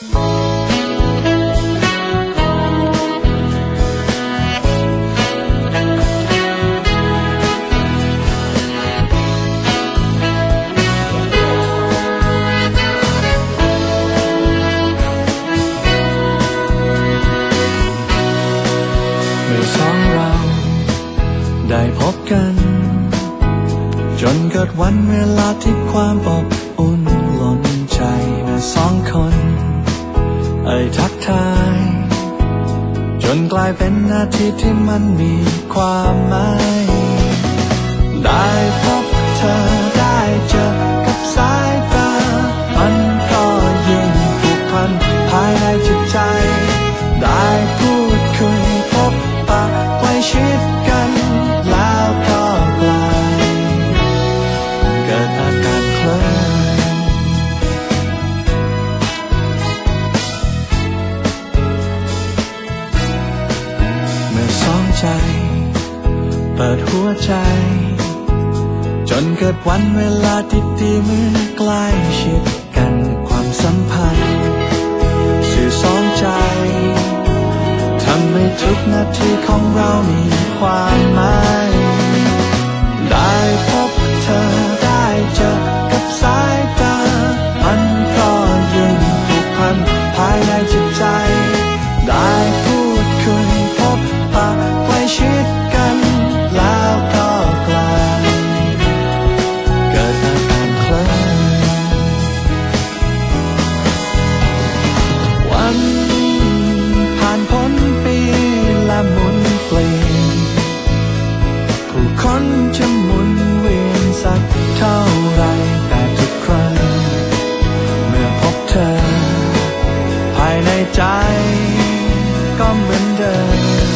เมื่อสองเราได้พบกัน จนเกิดวันเวลาที่ความอบอุ่น ยทักทาย จนกลายเป็นนาทีที่มันมีความหมาย ได้ สองใจ เปิดหัวใจ จนเกิดวันเวลาที่ดีเมื่อใกล้ชิดกันความสัมพันธ์ สื่อสองใจทำให้ทุกนาทีของเรามีความหมายได้พบเธอได้เจอกับสายตามันก็ยิ่งผูกพันภายในจิตใจ ใจก็เหมือนเดิม